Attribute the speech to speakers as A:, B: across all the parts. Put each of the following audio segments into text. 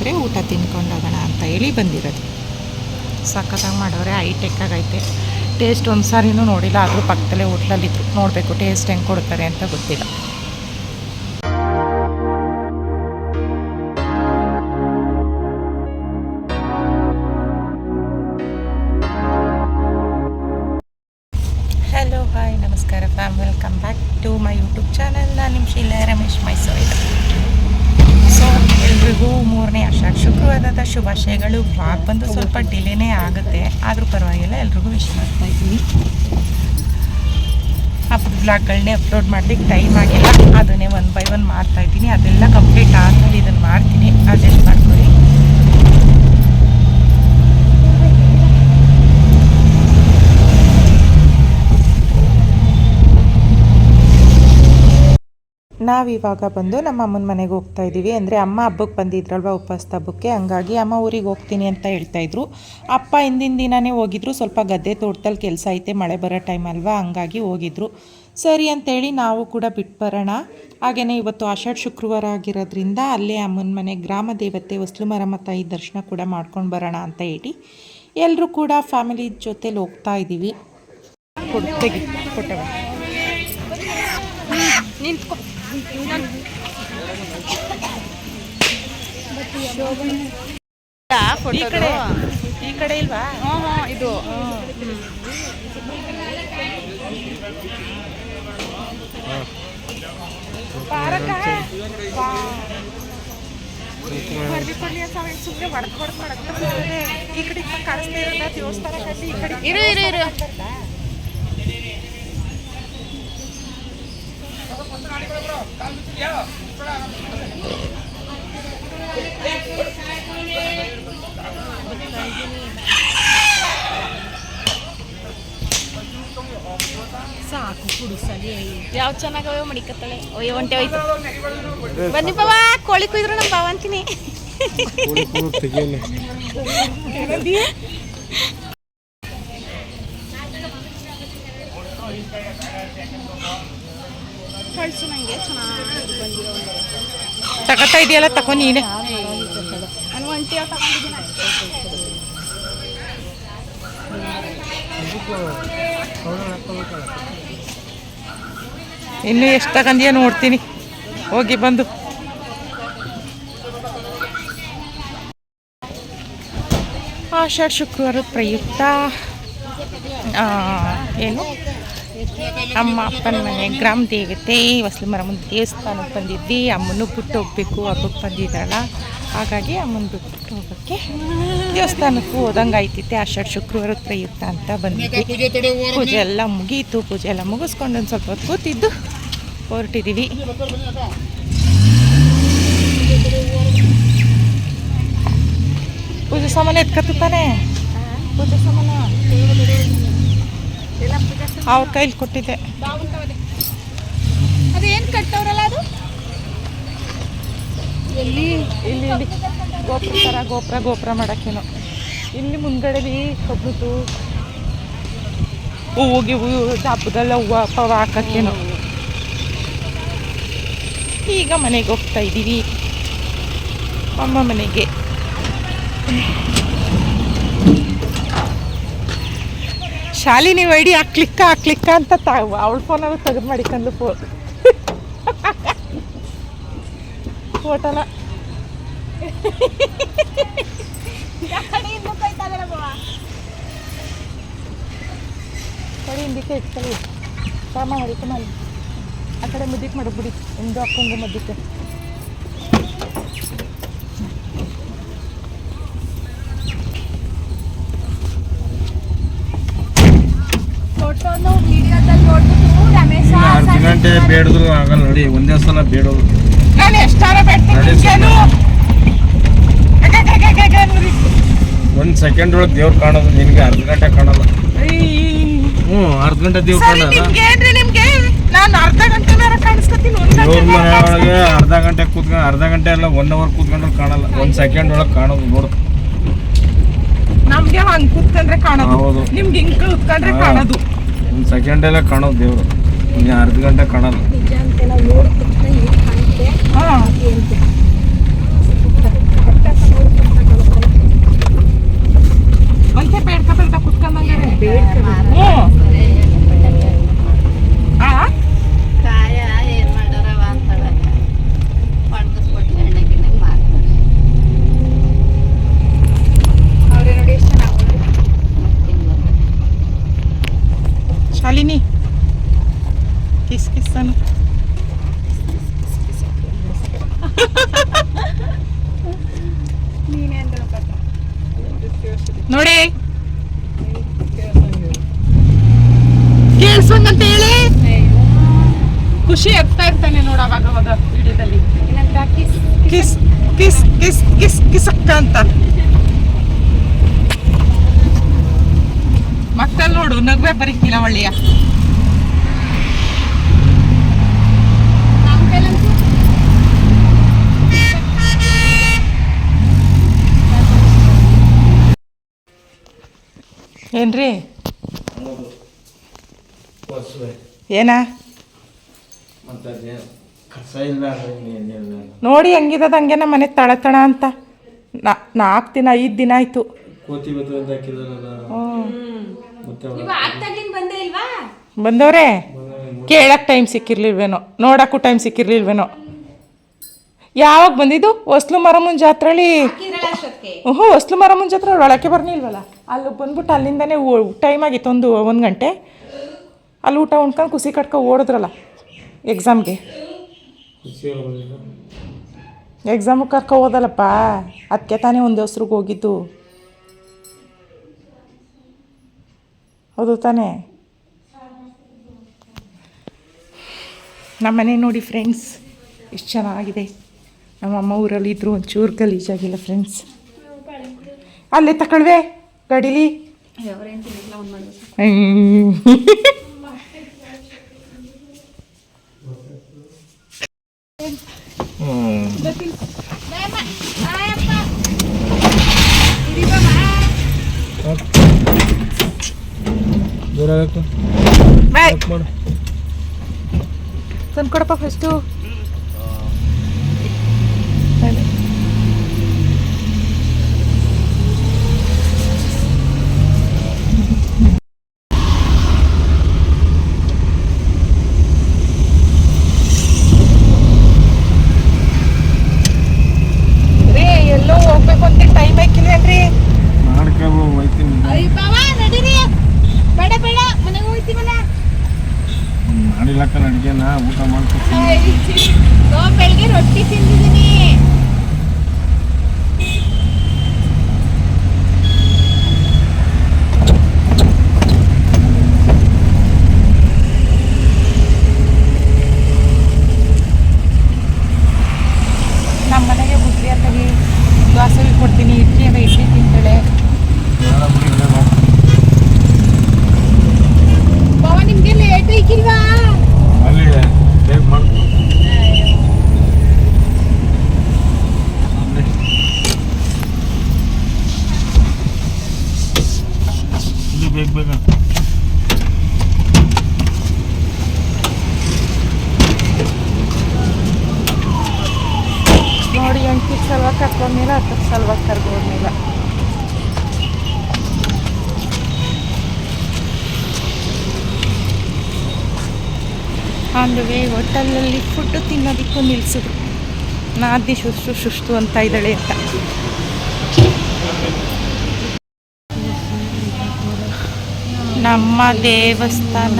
A: ಹೋದರೆ ಊಟ ತಿನ್ಕೊಂಡೋಗೋಣ ಅಂತ ಹೇಳಿ ಬಂದಿರೋದು. ಸಖತ್ತಾಗಿ ಮಾಡೋರೆ ಹೈಟೆಕ್ ಆಗೈತೆ. ಟೇಸ್ಟ್ ಒಂದು ಸಾರಿನೂ ನೋಡಿಲ್ಲ, ಆದರೂ ಪಕ್ಕದಲ್ಲೇ ಹೋಟ್ಲಲ್ಲಿದ್ದರು ನೋಡಬೇಕು ಟೇಸ್ಟ್ ಹೆಂಗೆ ಕೊಡ್ತಾರೆ ಅಂತ ಗೊತ್ತಿಲ್ಲ. ಆಷಾಢ ಶುಕ್ರವಾರದ ಶುಭಾಶಯಗಳು ಬಂದು ಸ್ವಲ್ಪ ಡಿಲೇನೇ ಆಗುತ್ತೆ. ಆದರೂ ಪರವಾಗಿಲ್ಲ, ಎಲ್ರಿಗೂ ವಿಶ್ ಮಾಡ್ತಾ ಇದ್ದೀನಿ. ಹಬ್ಬದ ಬ್ಲಾಗ್ಗಳನ್ನೇ ಅಪ್ಲೋಡ್ ಮಾಡಲಿಕ್ಕೆ ಟೈಮ್ ಆಗಿಲ್ಲ. ಅದನ್ನೇ ಒನ್ ಬೈ ಒನ್ ಮಾಡ್ತಾ ಇದ್ದೀನಿ. ಅದೆಲ್ಲ ಕಂಪ್ಲೀಟ್ ಆದಮೇಲೆ ಇದನ್ನು ಮಾಡ್ತೀನಿ. ಅಡ್ಜಸ್ಟ್ ಮಾಡ್ಕೊಳ್ಳಿ. ನಾವಿವಾಗ ಬಂದು ನಮ್ಮ ಅಮ್ಮನ ಮನೆಗೆ ಹೋಗ್ತಾ ಇದ್ದೀವಿ. ಅಂದರೆ ಅಮ್ಮ ಹಬ್ಬಕ್ಕೆ ಬಂದಿದ್ರಲ್ವ ಉಪವಾಸ ಹಬ್ಬಕ್ಕೆ? ಹಂಗಾಗಿ ಅಮ್ಮ ಊರಿಗೆ ಹೋಗ್ತೀನಿ ಅಂತ ಹೇಳ್ತಾ ಇದ್ರು. ಅಪ್ಪ ಹಿಂದಿನ ದಿನನೇ ಹೋಗಿದ್ರು. ಸ್ವಲ್ಪ ಗದ್ದೆ ತೋಟದಲ್ಲಿ ಕೆಲಸ ಐತೆ, ಮಳೆ ಬರೋ ಟೈಮ್ ಅಲ್ವಾ? ಹಂಗಾಗಿ ಹೋಗಿದ್ರು. ಸರಿ ಅಂತೇಳಿ ನಾವು ಕೂಡ ಬಿಟ್ಟು ಬರೋಣ. ಹಾಗೆಯೇ ಇವತ್ತು ಆಷಾಢ ಶುಕ್ರವಾರ ಆಗಿರೋದ್ರಿಂದ ಅಲ್ಲೇ ಅಮ್ಮನ ಮನೆ ಗ್ರಾಮ ದೇವತೆ ಹೊಸ್ಲು ಮರಮ್ಮ ತಾಯಿ ದರ್ಶನ ಕೂಡ ಮಾಡ್ಕೊಂಡು ಬರೋಣ ಅಂತ ಹೇಳಿ ಎಲ್ಲರೂ ಕೂಡ ಫ್ಯಾಮಿಲಿ ಜೊತೆಲಿ ಹೋಗ್ತಾ ಇದ್ದೀವಿ. ನಿಂತ್ಕೊ. ಈ ಕಡೆ ಈ ಕಡೆ ಇಲ್ವಾ?
B: ಇದು.
A: ಪಾರಕ ಸುಮ್ಮನೆ ಹೊಡ್ದ್. ಈ ಕಡೆ ಕಾಣಿಸ್ತಾ ಇರೋದ? ದೇವಸ್ಥಾನ ಕಟ್ಟಿ ಈ ಕಡೆ.
B: ಇರು ಇರು ಇರು. ಸಾಕು ಕುಡಿಸಲಿ ಯಾವ ಚೆನ್ನಾಗವೆ ಮಡಿಕತ್ತಾಳೆ ಒಯ್ಯ ಒಂಟೆ ಹೋಯ್ತು. ಬನ್ನಿ ಬಾವ ಕೋಳಿ ಕುಯ್ದ್ರು ನಮ್ಮ ಬಾವ ಅಂತೀನಿ. ಕಳ್ಸು ನನಗೆ ಚೆನ್ನಾಗಿ ಬಂದಿರೋ
A: ತಗೋತಾ ಇದೆಯಲ್ಲ ತಗೋ ನೀನೆ.
B: ನಾನು ಒಂಟಿ
A: ಇನ್ನು ಎಷ್ಟು ತಗೊಂಡಿಯ ನೋಡ್ತೀನಿ. ಹೋಗಿ ಬಂದು. ಆಷಾಢ ಶುಕ್ರವಾರ ಪ್ರಯುಕ್ತ ಏನು? ಅಮ್ಮ ಅಪ್ಪನ ಮನೆ, ಗ್ರಾಮ ದೇವತೆ ಮುಂದೆ ದೇವಸ್ಥಾನಕ್ಕೆ ಬಂದಿದ್ವಿ. ಅಮ್ಮನೂ ಬಿಟ್ಟು ಹೋಗ್ಬೇಕು, ಹಬ್ಬಕ್ಕೆ ಬಂದಿದ್ದಾಳ ಹಾಗಾಗಿ ಅಮ್ಮನ ಬಿಟ್ಟು ಹೋಗೋಕ್ಕೆ ದೇವಸ್ಥಾನಕ್ಕೂ ಹೋದಂಗೆ ಆಯ್ತಿತ್ತೆ. ಆಷಾಢ ಶುಕ್ರವಾರ ಪ್ರಯುಕ್ತ ಅಂತ ಬಂದಿದ್ವಿ. ಪೂಜೆ ಎಲ್ಲ ಮುಗೀತು. ಪೂಜೆ ಎಲ್ಲ ಮುಗಿಸ್ಕೊಂಡು ಒಂದು ಸ್ವಲ್ಪ ಹೊತ್ತು ಕೂತಿದ್ದು ಹೊರಟಿದ್ದೀವಿ. ಪೂಜೆ ಸಾಮಾನು ಎತ್ಕತ್ತಾನೆ ಪೂಜೆ ಸಾಮಾನು. ಅವ್ರ ಕೈಲಿ ಕೊಟ್ಟಿದ್ದೆ.
B: ಅದೇನು ಕಟ್ಟವ್ರಲ್ಲ ಅದು?
A: ಎಲ್ಲಿ ಇಲ್ಲಿ ಇಲ್ಲಿ ಗೋಪುರ ಥರ ಗೋಪುರ ಗೋಪುರ ಮಾಡೋಕ್ಕೇನು. ಇಲ್ಲಿ ಮುಂದ್ಗಡೆಲಿ ಒಬ್ಬರದು ಹೂವು ಗಿವು ಹಬ್ಬದಲ್ಲ ಹೂವು ಪವ ಹಾಕೋಕ್ಕೇನು. ಈಗ ಮನೆಗೆ ಹೋಗ್ತಾ ಇದ್ದೀವಿ ಅಮ್ಮ ಮನೆಗೆ. ಶಾಲಿನಿ ಐಡಿ ಹಾಕ್ಲಿಕ್ಕ ಹಾಕ್ಲಿಕ್ಕ ಅಂತ ತಾ ಅವಳ ಫೋನಲ್ಲಿ ತೆಗೆದು ಮಾಡಿಕೊಂಡು ಫೋನ್ ಫೋಟೋನ ಕಡೆ ಹಿಂದಿಕ್ಕೆ ಇಟ್ಕೊಳ್ಳಿ. ಸಾಮ ಮಾಡಿ ಕಮಲ್ ಆ ಕಡೆ ಮುದ್ದಿಕ್ಕೆ ಮಾಡಬಿಡಿ. ಒಂದು ಹಾಕೊಂಡು ಮದ್ದಕ್ಕೆ
B: ಫೋಟೋನು ವಿಡಿಯೋದಲ್ಲಿ ನೋಡ್ಬಿಟ್ಟು ರಮೇಶ
C: ಅರ್ಧ ಗಂಟೆ ಬೇಡಿದ್ರು ಆಗಲ್ಲ ನೋಡಿ ಒಂದೇ ಸಲ ಬೇಡೋದು
A: ನಾನು ಎಷ್ಟಾರ ಬೇಡ್ತೀನಿ.
C: ಒಂದ್ ಸೆಕೆಂಡ್ ಒಳಗೆ ದೇವ್ರು ಕಾಣೋದು ನಿನ್ಗೆ ಅರ್ಧ ಗಂಟೆ ಕಾಣಲ್ಲ
A: ಹ್ಮ್
C: ಹ್ಞೂ ಅರ್ಧ ಗಂಟೆ ದೇವ್ರು ಕಾಣಲ್ಲ
A: ನಾನು ಅರ್ಧ ಗಂಟೆ ಕಾಣಿಸ್ಕೊತೀನಿ
C: ದೇವ್ರ ಮನೆ ಒಳಗೆ ಅರ್ಧ ಗಂಟೆ ಕೂತ್ಕೊಂಡು ಅರ್ಧ ಗಂಟೆ ಅಲ್ಲ ಒನ್ ಅವರ್ ಕೂತ್ಕೊಂಡ್ರೆ ಕಾಣಲ್ಲ ಒಂದ್ ಸೆಕೆಂಡ್ ಒಳಗೆ ಕಾಣೋದು ನೋಡು
A: ನಮ್ಗೆ ಹಂಗ್ ಕೂತ್ಕೊಂಡ್ರೆ ಕಾಣೋದು
C: ಹೌದು.
A: ನಿಮ್ಗೆ ಹಿಂಗ್ ಕೂತ್ಕೊಂಡ್ರೆ ಕಾಣೋದು
C: ಒಂದ್ ಸೆಕೆಂಡ್ ಎಲ್ಲ ಕಾಣೋದು ದೇವ್ರು ಅರ್ಧ ಗಂಟೆ ಕಾಣಲ್ಲ
B: ನಿಜ ಅಂತ ನಾವು ನೋಡ್ಬಿಟ್ಟು ಏನು ಕಾಣುತ್ತೆ
A: ಹಾ
B: ಅಂತ
A: ನೋಡಿ. ಕೇಳ್ಸಂಗಂತ ಹೇಳಿ? ಖುಷಿ ಆಗ್ತಾ ಇರ್ತಾನೆ ನೋಡ ಅವಾಗ ಅವಾಗ ವಿಡಿಯೋದಲ್ಲಿ. ಕಿಸ್ ಕಿಸ್ ಕಿಸ್ ಕಿಸ್ ಕಿಸಕ್ಕ ಅಂತ. ಮಕ್ಕಳು ನೋಡು ನಗುವೆ ಬರೀಕಿಲ್ಲ ಒಳ್ಳೆಯ ಏನ್ರಿ? ಏನ? ನೋಡಿ ಹೆಂಗಿದದ ಹಂಗೇನ ಮನೆ ತಳತಣ ತಳ ಅಂತ. ನಾ ನಾಲ್ಕು ದಿನ ಐದು ದಿನ ಆಯ್ತು. ಬಂದವ್ರೆ? ಕೇಳಕ್ ಟೈಮ್ ಸಿಕ್ಕಿರ್ಲಿಲ್ವೇನೋ? ನೋಡಕ್ಕೂ ಟೈಮ್ ಸಿಕ್ಕಿರ್ಲಿಲ್ವೇನೋ? ಯಾವಾಗ ಬಂದಿದ್ದು? ಹೊಸ್ಲು ಮರಮ್ಮನ ಜಾತ್ರೆಲಿ ಹ್ಞೂ ಹೊಸ್ಲು ಮರಮ್ಮನ ಜೊತೆ ಒಳಕ್ಕೆ ಬರ್ನಿಲ್ವಲ್ಲ? ಅಲ್ಲಿ ಬಂದ್ಬಿಟ್ಟು ಅಲ್ಲಿಂದನೇ ಟೈಮ್ ಆಗಿತ್ತು ಒಂದು ಒಂದು ಗಂಟೆ. ಅಲ್ಲಿ ಊಟ ಉಣ್ಕೊಂಡು ಕುಸಿ ಕಟ್ಕೊ ಓಡಿದ್ರಲ್ಲ ಎಕ್ಸಾಮ್ಗೆ ಎಕ್ಸಾಮಿಗೆ ಕರ್ಕೊ ಹೋದಲ್ಲಪ್ಪ. ಅದಕ್ಕೆ ತಾನೇ ಒಂದು ಹೆಸ್ರಿಗೆ ಹೋಗಿದ್ದು. ಹೌದು ತಾನೇ? ನಮ್ಮ ಮನೆ ನೋಡಿ ಫ್ರೆಂಡ್ಸ್ ಎಷ್ಟು ಚೆನ್ನಾಗಿದೆ. ನಮ್ಮ ಅಮ್ಮ ಊರಲ್ಲಿ ಇದ್ರು ಒಂಚೂರು ಗಲೀಜಾಗಿಲ್ಲ ಫ್ರೆಂಡ್ಸ್ ಅಲ್ಲೇ ತಕೊಳ್ವೆ ಗಡಿಲಿ.
C: ದೂರ ಮಾಡು.
A: ತಂದ್ಕೊಡಪ್ಪ ಫಸ್ಟು ರೀ ಎಲ್ಲೋ ಹೋಗ್ಬೇಕು ಅಂತ ಟೈಮ್ ಹಾಕಿಲ್ವೇನ್ರಿ
C: ಮಾಡ್ಕೊ ಹೋಯ್ತೀನಿ
B: ನಡೀರಿ ಬೇಡ ಬೇಡ ಮನೆಗೆ ಹೋಗ್ತೀವಲ್ಲ
C: ಮಾಡಿಲ್ಲಕ್ಕ ಅಡುಗೆನ ಊಟ
B: ಮಾಡ್ತೀನಿ ಬೆಳಿಗ್ಗೆ ರೊಟ್ಟಿ ತಿಂದಿದ್ದೀನಿ
A: ನಮ್ಮ ಮನೆಗೆ ಬುದ್ಧಿ ಅಂತಾಗಿ ದೋಸೆ ಕೊಡ್ತೀನಿ ಇಡ್ಲಿ ಅಂದ್ರೆ ಇಡ್ಲಿ ತಿಂತಾಳೆ
B: ಬಾವ ನಿಮ್ಗೆ ಲೇಟ್ ಐಕಿಲ್ವಾ
C: ಅಲ್ಲಿ ಬೇಗ ಮಾಡ್ಕೊ ಇದು ಬೇಗ ಬೇಗ
A: ನೋಡಿ ಎಂಟಿಗೆ ಮೇಲೆ ಕರ್ಕೊಂಡ್ಮೇಲೆ ಹತ್ತಕ್ಕೆ ಸಲ್ವ ಕರ್ಗೋದ್ಮೇಲ ಆನ್ ದ ವೇ ಹೋಟೆಲಲ್ಲಿ ಫುಡ್ ತಿನ್ನೋದಕ್ಕೂ ನಿಲ್ಸಿದ್ರು. ನಾದಿ ಸುಷ್ಟು ಸುಷ್ಟು ಅಂತ ಇದ್ದಾಳೆ ಅಂತ. ನಮ್ಮ ದೇವಸ್ಥಾನ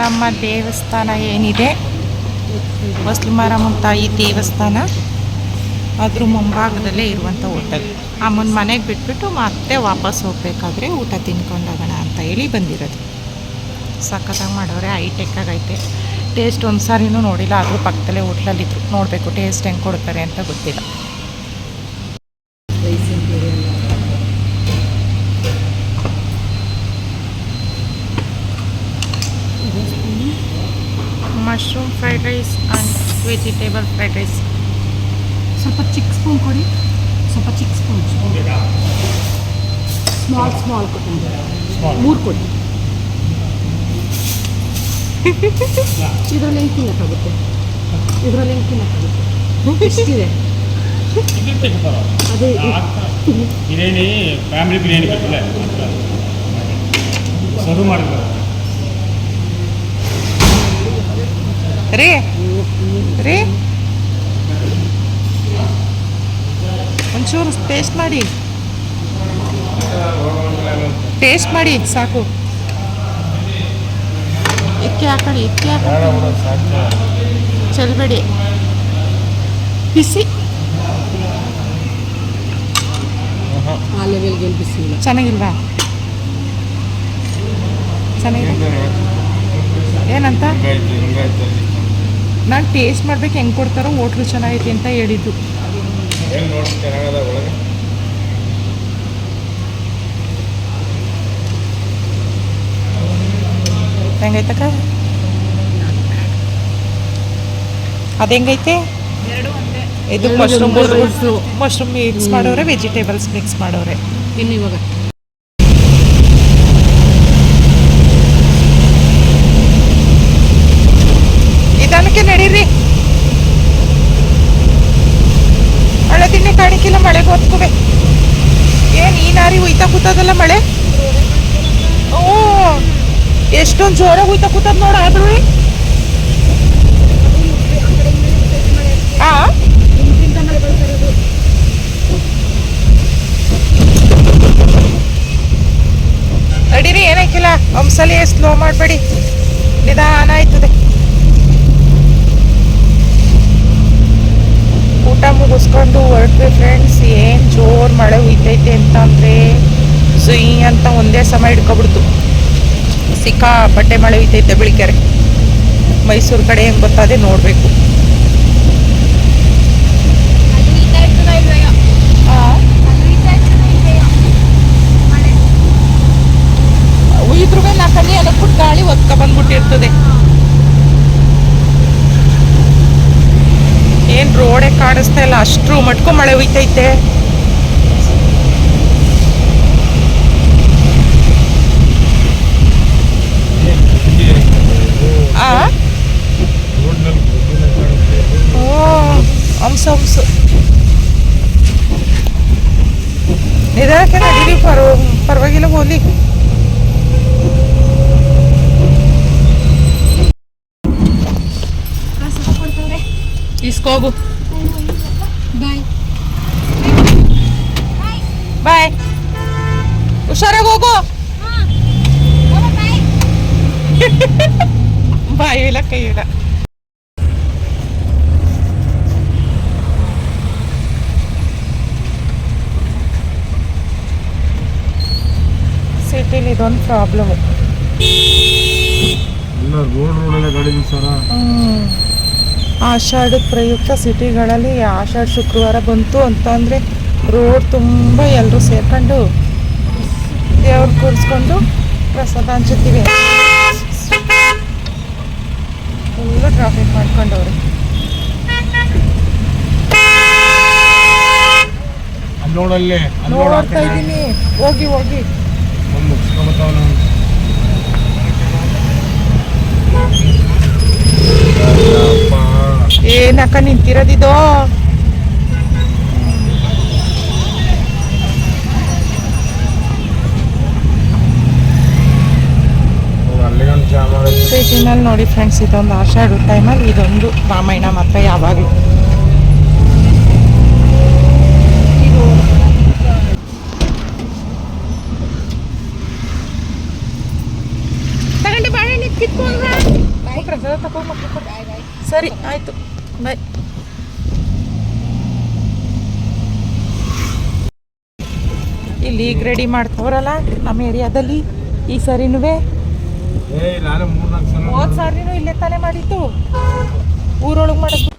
A: ನಮ್ಮ ದೇವಸ್ಥಾನ ಏನಿದೆ? ಮಾರಮ್ಮನ ತಾಯಿ ದೇವಸ್ಥಾನ. ಅದ್ರ ಮುಂಭಾಗದಲ್ಲೇ ಇರುವಂಥ ಹೋಟೆಲ್ ಅಮ್ಮನ ಮನೆಗೆ ಬಿಟ್ಬಿಟ್ಟು ಮತ್ತೆ ವಾಪಸ್ ಹೋಗಬೇಕಾದ್ರೆ ಊಟ ತಿನ್ಕೊಂಡೋಗೋಣ ಅಂತ ಹೇಳಿ ಬಂದಿರೋದು. ಸಖತ್ತಾಗಿ ಮಾಡೋರೆ, ಹೈಟೆಕ್ ಆಗೈತೆ. ಟೇಸ್ಟ್ ಒಂದು ಸಾರಿನೂ ನೋಡಿಲ್ಲ, ಆದರೂ ಪಕ್ಕದಲ್ಲೇ ಹೋಟ್ಲಲ್ಲಿದ್ರು. ನೋಡಬೇಕು ಟೇಸ್ಟ್ ಹೆಂಗೆ ಕೊಡ್ತಾರೆ ಅಂತ ಗೊತ್ತಿಲ್ಲ. Mushroom fried rice and vegetable fried rice.
D: ಸ್ವಲ್ಪ ಚಿಕ್ಕ ಸ್ಪೂನ್ ಕೊಡಿ. ಸ್ವಲ್ಪ ಚಿಕ್ಕ ಸ್ಪೂನ್. ಸ್ಮಾಲ್ ಸ್ಮಾಲ್ ಕೊಟ್ಟು ಮೂರು ಕೊಡಿ. ಇದರಲ್ಲಿ ಹೆಂಗೆ ತಿನ್ನಕ್ಕಾಗುತ್ತೆ ಇದರಲ್ಲಿ ಹೆಂಗೆ ತಿನ್ನಕ್ಕಾಗುತ್ತೆ ಎಷ್ಟಿದೆ? ಅದೇ
E: ಬಿರಿಯಾನಿ ಫ್ಯಾಮಿಲಿ ಬಿರಿಯಾನಿ ಬರ್ತದೆ ಸರ್ವ್ ಮಾಡಿದ್ರು
A: ರೀ ರೀ. ಒಂಚೂರು ಟೇಸ್ಟ್ ಮಾಡಿ. ಟೇಸ್ಟ್ ಮಾಡಿ ಸಾಕು. ಎಕ್ಕೆ ಹಾಕೊಳ್ಳಿ ಎಕ್ಕೆ ಹಾಕೊಳ್ಳಿ ಚೆಲ್ಬೇಡಿ. ಬಿಸಿ.
D: ಆ ಲೆವೆಲ್ಗೆ ಬಿಸಿ
A: ಚೆನ್ನಾಗಿಲ್ವಾ? ಚೆನ್ನಾಗಿದೆ? ಏನಂತ? ನಾನು ಟೇಸ್ಟ್ ಮಾಡ್ಬೇಕು ಹೆಂಗೆ ಕೊಡ್ತಾರೋ ಹೋಟ್ಲು ಚೆನ್ನಾಗೈತಿ ಅಂತ ಹೇಳಿದ್ದು.
C: ಏನು ನೋಡಿ ಚೆನ್ನಾಗದ ಒಳಗೆ?
A: ಹೆಂಗೈತಕ್ಕ? ಅದು ಹೆಂಗೈತೆ? ಇದು ಮಶ್ರೂಮ್ ಮಶ್ರೂಮ್ ಮಿಕ್ಸ್ ಮಾಡೋರೆ ವೆಜಿಟೇಬಲ್ಸ್ ಮಿಕ್ಸ್ ಮಾಡೋರೆ.
D: ಇನ್ನು ಇವಾಗ.
A: ಇದಕ್ಕೆ ನಡೀರಿ ಹಳೆ ತಿಂಡಿ ಕಾಣಿಕಿಲ್ಲ ಮಳೆ ಹೊತ್ಕೋವೆ ಏನು ಈ ನಾರಿ ಹುಯ್ತಾ ಕೂತದಲ್ಲ ಮಳೆ? ಓ, ಎಷ್ಟೊಂದು ಜೋರಾಗಿ ಹುಯ್ತಾ ಕೂತದ ನೋಡ ಆದ್ರೂ ನಡೀರಿ ಏನಾಕಿಲ್ಲ ಒಂದ್ಸಲಿ ಸ್ಲೋ ಮಾಡಬೇಡಿ. ನಿಧಾನ ಆಯ್ತದೆ ಊಟ ಮುಗಿಸ್ಕೊಂಡು ಹೊರಟ್ವಿ ಫ್ರೆಂಡ್ಸ್ ಏನು ಜೋರು ಮಳೆ ಹುಯ್ತೈತೆ ಅಂತಂದರೆ ಸುಯಿ ಅಂತ ಒಂದೇ ಸಮ ಹಿಡ್ಕೊಬಿಡ್ತು. ಸಿಕ್ಕಾಪಟ್ಟೆ ಮಳೆ ಹುಯ್ತೈತೆ ಬಿಳಿಕೆರೆ. ಮೈಸೂರು ಕಡೆ ಹೆಂಗೆ ಗೊತ್ತಾದೆ ನೋಡಬೇಕು. ಇದ್ರ ಮೇಲೆ ನಾಲ್ಕಲ್ಲಿ ಅದಕ್ಕೆ ಗಾಳಿ ಒತ್ಕ ಬಂದ್ಬಿಟ್ಟಿರ್ತದೆ. ರೋಡೇ ಕಾಣಿಸ್ತಾ ಇಲ್ಲ ಅಷ್ಟ್ರು ಮಟ್ಕೊ ಮಳೆ ಹುಯ್ತೈತೆ. ಇಸ್ಕೋಗು
B: ಬಾಯ್
A: ಬಾಯ್ ಹುಷಾರಾಗಿ ಹೋಗು. ಬಾಯಿ ಇಲ್ಲ ಕೈ ಇಲ್ಲ. ಸಿಟಿಲಿ ಇದೊಂದು ಪ್ರಾಬ್ಲಮ್
C: ಎಲ್ಲ ರೋಡ್ ರೋಡೆಲ್ಲ ಗಾಡಿ ನಿಲ್ಸೋರ?
A: ಆಷಾಢದ ಪ್ರಯುಕ್ತ ಸಿಟಿಗಳಲ್ಲಿ ಆಷಾಢ ಶುಕ್ರವಾರ ಬಂತು ಅಂತಂದರೆ ರೋಡ್ ತುಂಬ ಎಲ್ಲರೂ ಸೇರ್ಕೊಂಡು ದೇವ್ರು ಕೂರಿಸ್ಕೊಂಡು ಪ್ರಸಾದ ಹಂಚುತ್ತೀವಿ. Full traffic ಮಾಡ್ಕೊಂಡವ್ರೆ. ನೋಡ್ತಾ ಇದ್ದೀನಿ. ಹೋಗಿ ಹೋಗಿ.
C: ಮುಗಿಸ್ಕೊಬತ್ತಾವನ
A: ಏನಕ್ಕ ನಿಂತಿರೋದಿದು? ಸಿಟಿನಲ್ಲಿ ನೋಡಿ ಫ್ರೆಂಡ್ಸ್ ಇದೊಂದು ಆಷಾಢ ಟೈಮಲ್ಲಿ ಇದೊಂದು ರಾಮಾಯಣ ಮಾತ್ರ ಯಾವಾಗಲೂ. ಸರಿ ಆಯ್ತು. ಬಾಯ್ ಇಲ್ಲಿ ಈಗ ರೆಡಿ ಮಾಡ್ತವ್ರಲ್ಲ ನಮ್ಮ ಏರಿಯಾದಲ್ಲಿ ಈ ಸರಿನೂ ಹೋದ್ ಸಾರಿನೂ ಇಲ್ಲೇ ತಾನೇ ಮಾಡಿತ್ತು ಊರೊಳಗೆ ಮಾಡೋದು